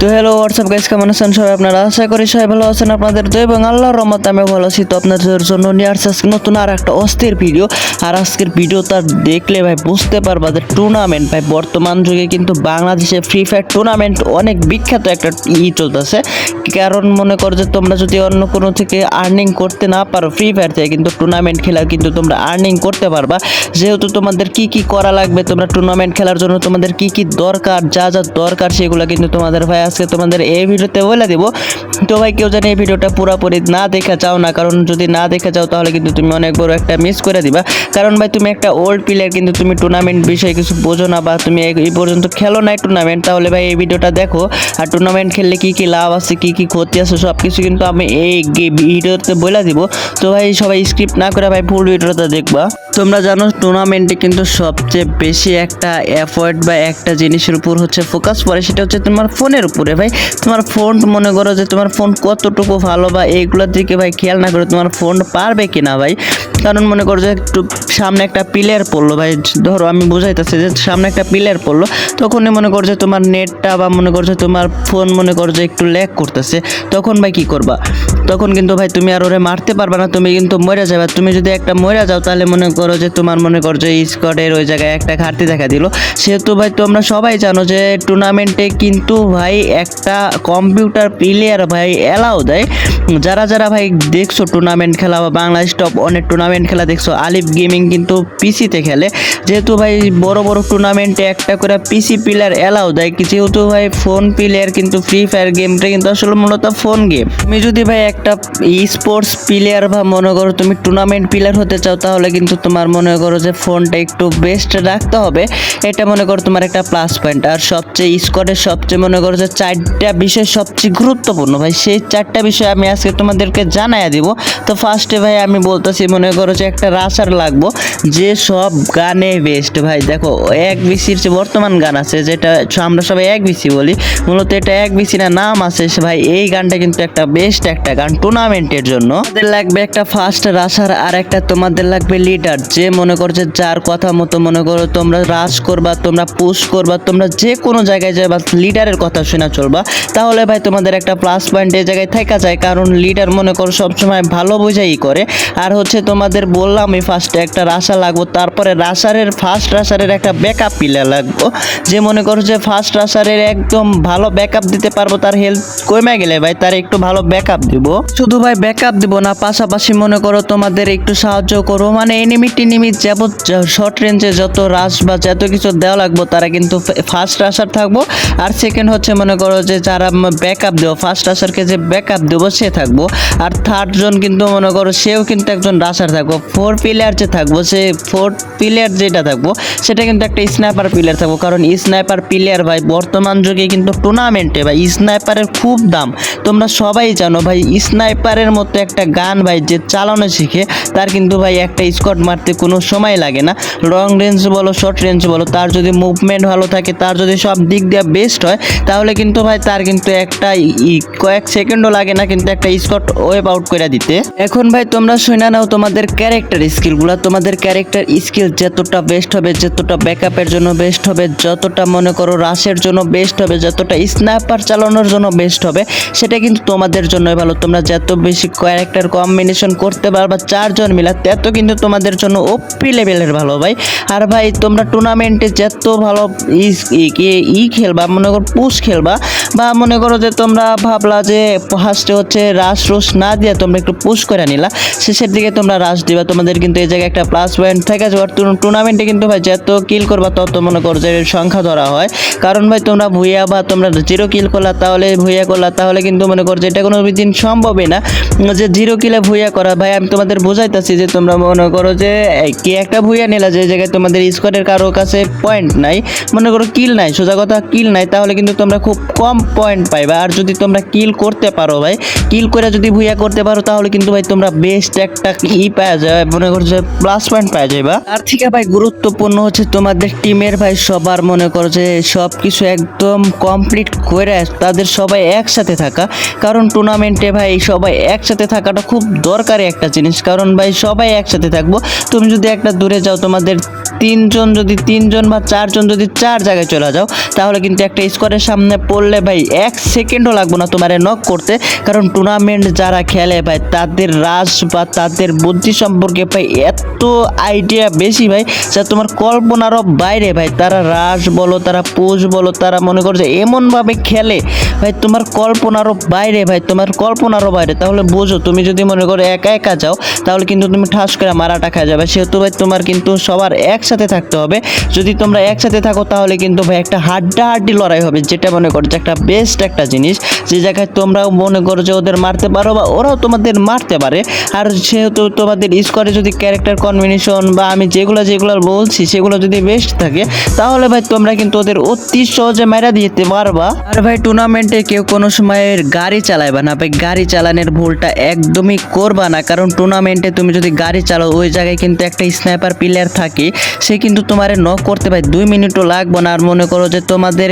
তো hello WhatsApp guys কেমন আছেন সবাই আপনারা? আশা করি সবাই ভালো আছেন আপনাদের তো এবং আল্লাহর রহমত আমি ভালো আছি। তো আপনাদের জন্য নিয়ে আসছে আজকে নতুন আর একটা অস্থির ভিডিও আর আজকের ভিডিওটা দেখলে ভাই বুঝতে পারবা যে টুর্নামেন্ট ভাই বর্তমান যুগে কিন্তু বাংলাদেশে ফ্রি ফায়ার টুর্নামেন্ট অনেক বিখ্যাত একটা ই চলতেছে। কারণ মনে করো যে তোমরা যদি অন্য কোনো থেকে আর্নিং করতে না পারো ফ্রি ফায়ার থেকে, কিন্তু টুর্নামেন্ট খেলা কিন্তু তোমরা আর্নিং করতে পারবা। যেহেতু তোমাদের কি কি করা লাগবে, তোমরা টুর্নামেন্ট খেলার জন্য তোমাদের কি কি দরকার, যা যা দরকার সেগুলো কিন্তু তোমাদের ভাই আজকে তোমাদের এই ভিডিওতে বলে দেবো, তো ভাই কেউ জানি এই ভিডিওটা পুরোপুরি না দেখে চাও না, কারণ যদি না দেখে চাও তাহলে কিন্তু তুমি অনেক বড় একটা মিস করে দিবা। কারণ ভাই তুমি একটা ওল্ড প্লেয়ার কিন্তু তুমি টুর্নামেন্ট বিষয়ে কিছু বোঝো না বা তুমি এই পর্যন্ত খেলো নাই টুর্নামেন্ট তাহলে ভাই এই ভিডিওটা দেখো। আর টুর্নামেন্ট খেললে কি কি লাভ আছে, কি কি ক্ষতি আছে সব কিছু কিন্তু আমি এই ভিডিওতে বলে দিব। তো ভাই সবাই স্ক্রিপ্ট না করে ভাই ফুল ভিডিওটা দেখবা। তোমরা জানো টুর্নামেন্টে কিন্তু সবচেয়ে বেশি একটা এফোর্ট বা একটা জিনিসের উপর হচ্ছে ফোকাস করে সেটা হচ্ছে তোমার ফোনের উপরে। ভাই, তোমার ফোন মনে করো যে তোমার ফোন কতটুকু ভালো বা এইগুলোর দিকে ভাই খেয়াল না করে তোমার ফোন পারবে কি না ভাই? কারণ মনে করো যে একটু সামনে একটা প্লেয়ার পড়ল ভাই, ধরো আমি বুঝাইতেছি যে সামনে একটা প্লেয়ার পড়ল, তখনই মনে করো যে তোমার নেটটা বা মনে করো যে তোমার ফোন মনে করো যে একটু ল্যাগ করতেছে, তখন ভাই কি করবা? তখন কিন্তু ভাই তুমি আর ওরে মারতে পারবে না, তুমি কিন্তু মরে যাবে। তুমি যদি একটা মরে যাও, তাহলে মনে করো যে তোমার মনে করো যে স্কোয়াডের ওই জায়গায় একটা ঘাটতি দেখা দিল। সেহেতু ভাই তোমরা সবাই জানো যে টুর্নামেন্টে কিন্তু ভাই একটা কম্পিউটার প্লেয়ার ভাই অ্যালাউ দেয়। যারা যারা ভাই দেখছ টুর্নামেন্ট খেলা বা বাংলাদেশ টপ অনেক টুর্নামেন্ট খেলা দেখছ আলিফ গেমিং কিন্তু পিসিতে খেলে। যেহেতু ভাই বড় বড় টুর্নামেন্টে একটা করে পিসি প্লেয়ার এলাও দেয় যেহেতু ভাই ফোন প্লেয়ার কিন্তু ফ্রি ফায়ার গেমটা কিন্তু আসলে মূলত ফোন গেম তুমি যদি ভাই একটা স্পোর্টস প্লেয়ার বা মনে করো তুমি টুর্নামেন্ট প্লেয়ার হতে চাও, তাহলে কিন্তু তোমার মনে করো যে ফোনটা একটু বেস্ট রাখতে হবে। এটা মনে করো তোমার একটা প্লাস পয়েন্ট আর সবচেয়ে স্কোয়াডের সবচেয়ে মনে করো যে চারটা বিষয় সবচেয়ে গুরুত্বপূর্ণ। ভাই সেই চারটা বিষয় আমি আজকে তোমাদেরকে জানাইয়া দিব। তো ফার্স্টে ভাই আমি বলতেছি, মনে করো যে একটা রাসার লাগবো, যে সব গানে বেস্ট ভাই দেখো, এক বিসির যে বর্তমান গান আছে, যেটা আমরা সবাই এক বিসি বলি, মূলত এটা এক বিসি না নাম আছে ভাই, এই গানটা কিন্তু একটা বেস্ট একটা গান টুর্নামেন্টের জন্য। তোমাদের লাগবে একটা ফার্স্ট রাসার আর একটা তোমাদের লাগবে লিডার যে মনে করো যে যার কথা মতো মনে করো তোমরা রাস করবা, তোমরা পুশ করবা, তোমরা যে কোনো জায়গায় যাবা লিডারের কথা শোনা চলবা। তাহলে ভাই তোমাদের একটা প্লাস পয়েন্ট এই জায়গায় থাকা যায়, কারণ লিডার মনে করো সবসময় ভালো বোঝাই করে। আর হচ্ছে তোমাদের বললাম আমি ফার্স্টে একটা রাসা লাগবো, তারপরে রাশারের ফার্স্ট রাসারের একটা ব্যাকআপ প্লেয়ার লাগবো। যে মনে করো যে ফার্স্ট রাসারের একদম ভালো ব্যাকআপ দিতে পারব, তার হেল্প কমে গেলে ভাই তার একটু ভালো ব্যাকআপ দিব। শুধু ভাই ব্যাকআপ দিব না, পাশাপাশি মনে করো তোমাদের একটু সাহায্য করব। মানে এনিমি টিনিমি যাবত শর্ট রেঞ্জে যত রাশ বা যত কিছু দেওয়া লাগবো, তারা কিন্তু ফার্স্ট রাসার থাকব। আর সেকেন্ড হচ্ছে মনে করো যে যারা ব্যাকআপ দেবো ফার্স্ট রাসারকে যে ব্যাকআপ দেবো, সে থাকব। আর থার্ড জন কিন্তু মনে করো সেও কিন্তু একজন রাশার থাকব। ফোর প্লেয়ার যে থাকব, সে ফোর প্লেয়ার যেটা থাকব, সেটা কিন্তু একটা স্নাইপার প্লেয়ার থাকব। কারণ স্নাইপার প্লেয়ার ভাই, বর্তমান যুগে কিন্তু টুর্নামেন্টে ভাই স্নাইপারের খুব দাম। তোমরা সবাই জানো ভাই স্নাইপারের মতো একটা গান ভাই, যে চালানো শিখে, তার কিন্তু ভাই একটা স্কট মারতে কোনো সময় লাগে না। লং রেঞ্জ বলো শর্ট রেঞ্জ বলো, তার যদি মুভমেন্ট ভালো থাকে, তার যদি সব দিক দিয়ে বেস্ট হয়, তাহলে কিন্তু ভাই, তার কিন্তু একটা কয়েক সেকেন্ডও লাগে না, কিন্তু একটা স্কট ওয়েব আউট করে দিতে। এখন ভাই তোমরা শুনে নাও তোমাদের ক্যারেক্টার স্কিলগুলো তোমাদের ক্যারেক্টার স্কিল যতটা বেস্ট হবে, যতটা ব্যাকআপের জন্য বেস্ট হবে, যতটা মনে করো রাশের জন্য বেস্ট হবে, যতটা স্ন্যাপার চালানোর জন্য বেস্ট হবে, সেটা কিন্তু তোমাদের জন্যই ভালো। তোমরা যত বেশি ক্যারেক্টার কম্বিনেশন করতে পারবা চারজন মিলা, তত কিন্তু তোমাদের জন্য ওপি লেভেলের ভালো ভাই। আর ভাই, তোমরা টুর্নামেন্টে যত ভালো ই খেলবা, মনে করো পুশ খেলবা, বা মনে করো যে তোমরা ভাবলা যে ফার্স্টে হচ্ছে রাশ রোশ না দিয়ে তোমরা একটু পুশ করে নিলা। শেষের দিকে তোমরা রাশ দিবা। তোমাদের কিন্তু এই জায়গায় একটা প্লাস পয়েন্ট থাকে যাবে টুর্নামেন্টে কিন্তু ভাই যত কিল করবা, তত মনে করো যে সংখ্যা ধরা হয়। কারণ ভাই তোমরা ভুইয়া বা তোমরা জিরো কিল করলা, তাহলে ভুইয়া করলা, তাহলে কিন্তু মনে করো যে এটা কোনো দিন সম্ভবই না। যে জিরো কিলে ভুইয়া করা, ভাই আমি তোমাদের বোঝাইতেছি যে তোমরা মনে করো যে কি একটা ভুইয়া নিলা যে জায়গায় তোমাদের স্কোয়াডের কারও কাছে পয়েন্ট নাই। মনে করো কিল নাই, সোজা কথা কিল নাই, তাহলে কিন্তু তোমরা খুব কম পয়েন্ট পাইবা। আর যদি তোমরা কিল করতে পারো ভাই কিল করে যদি ভুইয়া করতে পারো, তাহলে কিন্তু ভাই তোমরা বেস্ট একটা ই পাওয়া যায় মনে করো যে প্লাস পয়েন্ট পাওয়া যাবে তার থেকে ভাই গুরুত্বপূর্ণ হচ্ছে তোমাদের টিমের ভাই সবার মনে করো যে সব কিছু একদম কমপ্লিট করে তাদের সবাই একসাথে থাকা। কারণ টুর্নামেন্টে ভাই সবাই একসাথে থাকাটা খুব দরকারি একটা জিনিস। কারণ ভাই সবাই একসাথে থাকব। তুমি যদি একটা দূরে যাও, তোমাদের তিনজন যদি তিনজন বা চারজন যদি চার জায়গায় চলে যাও, তাহলে কিন্তু একটা স্কোয়ারের সামনে পড়লে ভাই এক সেকেন্ডও লাগবে না তোমার নক করতে। কারণ টুর্নামেন্ট যারা খেলে ভাই, তাদের রাস বা তাদের বুদ্ধি সম্পর্কে ভাই এত আইডিয়া বেশি ভাই, যা তোমার কল্পনারও বাইরে ভাই। তারা রাস বলো, তারা পোজ বলো, তারা মনে করছে এমনভাবে খেলে, ভাই তোমার কল্পনারও বাইরে ভাই, তোমার কল্পনারও বাইরে। তাহলে বোঝো, তুমি যদি মনে করো একা একা যাও, তাহলে কিন্তু তুমি ঠাস করে মারাটা খাওয়া যাবে। সেহেতু ভাই তোমার কিন্তু সবার একসাথে থাকতে হবে। যদি তোমরা একসাথে থাকো, তাহলে কিন্তু ভাই একটা হাড্ডাহাড্ডি লড়াই হবে, যেটা মনে করো যে একটা বেস্ট একটা জিনিস। যে জায়গায় তোমরাও মনে করো যে ওদের মারতে পারো বা ওরাও তোমাদের মারতে পারে। আর সেহেতু তোমাদের স্কোয়ারে যদি ক্যারেক্টার কম্বিনেশন বা আমি যেগুলো যেগুলো বলছি সেগুলো যদি বেস্ট থাকে, তাহলে ভাই তোমরা কিন্তু ওদের অতি সহজে মেরা দিতে পারবা। আর ভাই টুর্নামেন্টে কেউ কোনো সময় গাড়ি চালাইবা না, ভাই গাড়ি চালানোর ভুলটা একদমই করবা না। কারণ টুর্নামেন্টে তুমি যদি গাড়ি চালাও, ওই জায়গায় কিন্তু একটা স্নাইপার প্লেয়ার থাকে, সে কিন্তু তোমারে নক করতে ভাই দুই মিনিটও লাগবে না। আর মনে করো যে তোমাদের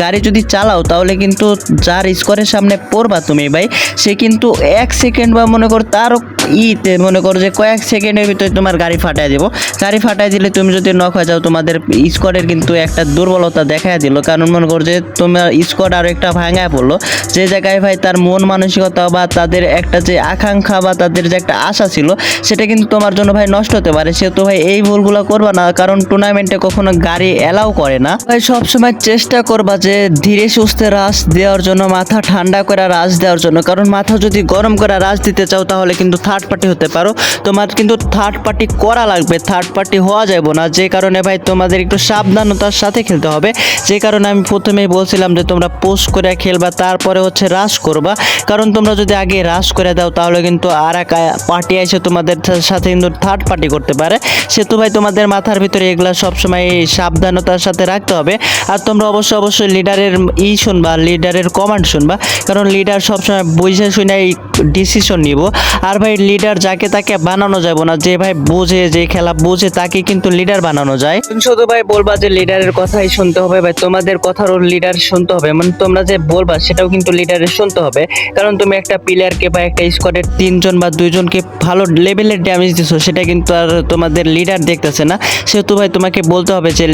গাড়ি যদি চালাও, তাহলে কিন্তু যার স্কোরের সামনে পড়বা তুমি ভাই সে কিন্তু এক সেকেন্ড বা মনে কর তারও ইতে মনে করো যে কয়েক সেকেন্ডের ভিতরে তোমার গাড়ি ফাটাই দেবো। গাড়ি ফাটাই দিলে তুমি যদি নক হয়ে যাও, তোমাদের স্কোয়াডের কিন্তু একটা দুর্বলতা দেখা দিল। কারণ মনে করো যে তোমার স্কোয়াড আরও একটা ভাঙায় পড়ল। যে জায়গায় ভাই তার মন মানসিকতা বা তাদের একটা যে আকাঙ্ক্ষা বা তাদের যে একটা আশা ছিল, সেটা কিন্তু তোমার জন্য ভাই নষ্ট হতে পারে। সে তো ভাই এই ভুলগুলো করবা না, কারণ টুর্নামেন্টে কখনো গাড়ি এলাও করে না। ভাই সবসময় চেষ্টা করবা যে ধীরে সুস্থে রাশ দেওয়ার জন্য, মাথা ঠান্ডা করে রাশ দেওয়ার জন্য। কারণ মাথা যদি গরম করে রাশ দিতে চাও, তাহলে কিন্তু থার্ড পার্টি হতে পারো। তোমার কিন্তু থার্ড পার্টি করা লাগবে। থার্ড পার্টি হওয়া যাবে না। যে কারণে ভাই তোমাদের একটু সাবধানতার সাথে খেলতে হবে। যে কারণে আমি প্রথমেই বলছিলাম যে তোমরা পোস্ট করে খেলবা, তারপরে হচ্ছে রাশ করবা। কারণ তোমরা যদি আগে রাশ করে দাও, তাহলে কিন্তু আর এক পার্টি এসে তোমাদের সাথে কিন্তু থার্ড পার্টি করতে পারে। সেহেতু ভাই তোমাদের মাথার ভিতরে এগুলা সবসময় সাবধানতার সাথে রাখতে হবে। আর তোমরা অবশ্যই অবশ্যই লিডারের ই শুনবা লিডারের কমান্ড শুনবা। কারণ লিডার সবসময় বুঝে শুনে ডিসিশন নিব। আর ভাই লিডার যাকে তাকে বানানো যাবে না, যে ভাই বোঝে, যে খেলা বোঝে, তাকে কিন্তু লিডার বানানো যায়। শুধু ভাই বলবা যে লিডারের কথাই শুনতে হবে, ভাই তোমাদের কথারও লিডার শুনতে হবে। মানে তোমরা যে বলবা, সেটাও কিন্তু লিডারের শুনতে হবে। কারণ তুমি একটা প্লেয়ারকে বা একটা স্কোয়াডের তিনজন বা দুইজনকে ভালো লেভেলের ড্যামেজ দিছো, সেটা কিন্তু আর তোমাদের লিডার দেখতেছে না। সেহেতু ভাই তোমাকে বলতে হবে যে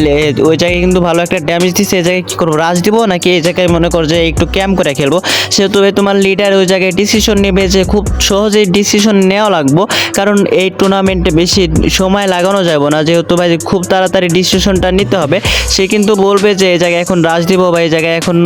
ওই জায়গায় কিন্তু ভালো একটা ড্যামেজ দিচ্ছে এই জায়গায় কী করব, রাজ দিব? নাকি এই জায়গায় মনে করো যে একটু ক্যাম্প করে খেলব? সেহেতু ভাই তোমার লিডার ওই জায়গায় ডিসিশন নেবে যে খুব সহজেই ডিসিশন নেওয়া লাগবো, কারণ এই টুর্নামেন্টে বেশি সময় লাগানো যাবে না। যেহেতু ভাই খুব তাড়াতাড়ি ডিসিশনটা নিতে হবে, সে কিন্তু বলবে যে এই জায়গায় এখন রাজ দিব বা এই জায়গায় এখন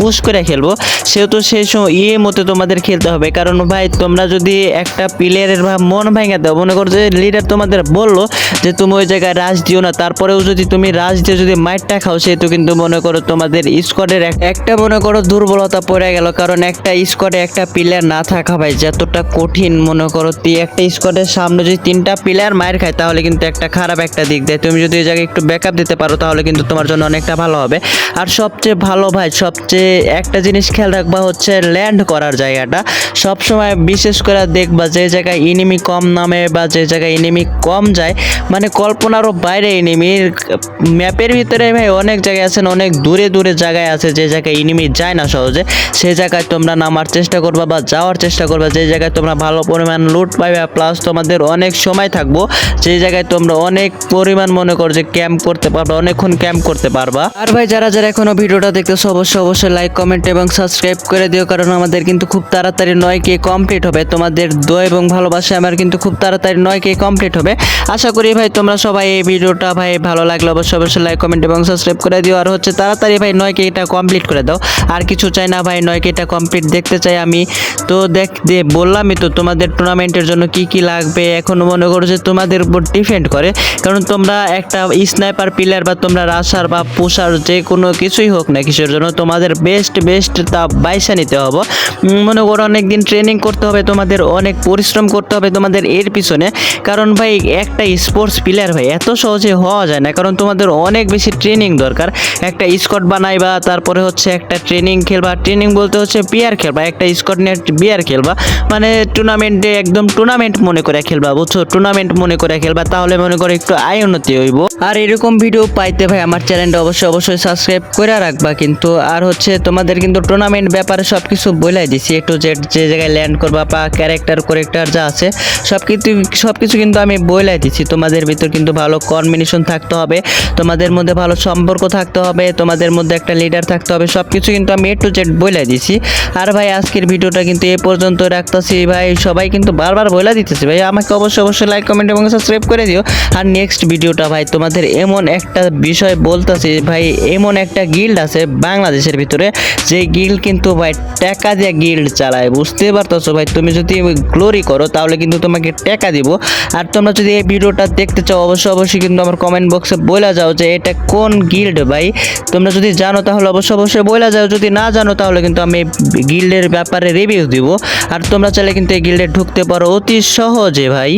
পুশ করে খেলব। সেহেতু সেই সময় ইয়ে মতো তোমাদের খেলতে হবে, কারণ ভাই তোমরা যদি একটা প্লেয়ারের বা মন ভেঙে দাও, মনে করো যে লিডার তোমাদের বলল যে তুমি ওই জায়গায় রাজ দিও না, তারপরেও যদি তুমি রাজ দিয়ে যদি মাইটটা খাও সেহেতু কিন্তু মনে করো তোমাদের স্কোয়াডের একটা মনে করো দুর্বলতা পড়ে গেল, কারণ একটা স্কোয়াডে একটা প্লেয়ার না থাকা ভাই যতটা কঠিন মনে করো তুই একটা স্কোয়াডের সামনে যদি তিনটা প্লেয়ার মায়ের খায়, তাহলে কিন্তু একটা খারাপ একটা দিক দেয়। তুমি যদি ওই জায়গায় একটু ব্যাকআপ দিতে পারো, তাহলে কিন্তু তোমার জন্য অনেকটা ভালো হবে। আর সবচেয়ে ভালো ভাই, সবচেয়ে একটা জিনিস খেয়াল রাখবা হচ্ছে ল্যান্ড করার জায়গাটা। সবসময় বিশেষ করে দেখবা যে জায়গায় ইনিমি কম নামে বা যে জায়গায় ইনিমি কম যায় মানে কল্পনারও বাইরে ইনিমির ম্যাপের ভিতরে ভাই অনেক জায়গায় আছেন, অনেক দূরে দূরে জায়গায় আছে যে জায়গায় ইনিমি যায় না সহজে। সেই জায়গায় তোমরা নামার চেষ্টা করবা বা যাওয়ার চেষ্টা করবা, যে জায়গায় তোমরা ভালো পরিমাণ লুট পাইবা প্লাস তোমাদের অনেক সময় থাকব। যে জায়গায় তোমরা অনেক পরিমাণ মনে করো যে ক্যাম্প করতে পারবা, অনেকক্ষণ ক্যাম্প করতে পারবা। আর ভাই, যারা যারা এখনও ভিডিওটা দেখতেছো, অবশ্যই অবশ্যই লাইক কমেন্ট এবং সাবস্ক্রাইব করে দিও, কারণ আমাদের কিন্তু খুব তাড়াতাড়ি নয় কে কমপ্লিট হবে। তোমাদের দোয়া এবং ভালোবাসা আমার কিন্তু খুব তাড়াতাড়ি নয় কে কমপ্লিট হবে। আশা করি ভাই, তোমরা সবাই এই ভিডিওটা ভাই ভালো লাগলে অবশ্যই অবশ্যই লাইক কমেন্ট এবং সাবস্ক্রাইব করে দিও। আর হচ্ছে তাড়াতাড়ি ভাই, নয় কে এটা কমপ্লিট করে দাও। আর কিছু চাই না ভাই, নয় কে এটা কমপ্লিট দেখতে চাই আমি। তো দেখ বললামই তো তোমাদের টুর্নামেন্টের জন্য কি কি লাগবে? এখন মনে করো যে তোমাদের উপর ডিপেন্ড করে। কারণ তোমরা একটা স্নাইপার প্লেয়ার বা তোমরা রাশার বা পুষার যে কোনো কিছুই হোক না কিসের জন্য তোমাদের বেস্ট বেস্ট তা বাইসা নিতে হবে। মনে করো অনেক দিন ট্রেনিং করতে হবে, তোমাদের অনেক পরিশ্রম করতে হবে তোমাদের এর পিছনে। কারণ ভাই, একটা স্পোর্টস প্লেয়ার ভাই, এত সহজে হওয়া যায় না। কারণ তোমাদের অনেক বেশি ট্রেনিং দরকার। একটা স্কট বানাইবা, তারপরে হচ্ছে একটা ট্রেনিং খেলবা। ট্রেনিং বলতে হচ্ছে বিয়ার খেলবা, একটা স্কট নিয়ে বিয়ার খেলবা। মানে টুর্নামেন্টে একদম টুর্নামেন্ট মনে করে খেলবা, বুঝছ? টুর্নামেন্ট মনে করে খেলবা, তাহলে মনে করো একটু আয় উন্নতি হইব। আর এরকম ভিডিও পাইতে ভাই আমার চ্যানেলটা অবশ্যই অবশ্যই সাবস্ক্রাইব করে রাখবা, কিন্তু আর হচ্ছে তোমাদের কিন্তু টুর্নামেন্ট ব্যাপারে সব কিছু বলাই দিছি, একটু জেড যে জায়গায় ল্যান্ড করবা বা ক্যারেক্টার করেক্টার যা আছে সব কিছু সব কিছু কিন্তু আমি বলাই দিছি। তোমাদের ভিতর কিন্তু ভালো কম্বিনেশন থাকতে হবে, তোমাদের মধ্যে ভালো সম্পর্ক থাকতে হবে, তোমাদের মধ্যে একটা লিডার থাকতে হবে সব কিছু কিন্তু আমি এ টু জেড বলে দিছি। আর ভাই, আজকের ভিডিওটা কিন্তু এ পর্যন্ত রাখতেছি। ভাই, সবাই কিন্তু বারবার বলে দিতেছে। ভাই আমাকে অবশ্যই অবশ্যই লাইক কমেন্ট এবং সাবস্ক্রাইব করে দিও। আর নেক্সট ভিডিওটা ভাই, তোমাদের এমন একটা বিষয় বলতেছি, ভাই, এমন একটা গিল্ড আছে বাংলাদেশের ভিতরে, যে গিল্ড কিন্তু ভাই টাকা দিয়ে গিল্ড চালায়, বুঝতে পারতেছো ভাই? তুমি যদি গ্লোরি করো, তাহলে কিন্তু তোমাকে টাকা দিব। আর তোমরা যদি এই ভিডিওটা দেখতে চাও, অবশ্যই অবশ্যই কিন্তু আমার কমেন্ট বক্সে বলে যাও যে এটা কোন গিল্ড ভাই। তোমরা যদি জানো, তাহলে অবশ্যই অবশ্যই বলে যাও। যদি না জানো, তাহলে কিন্তু আমি গিল্ডের ব্যাপারে রিভিউ দিব। আর তোমরা চাইলে কিন্তু এই গিল্ডে ঢুকতে পারো অতি সহজে ভাই।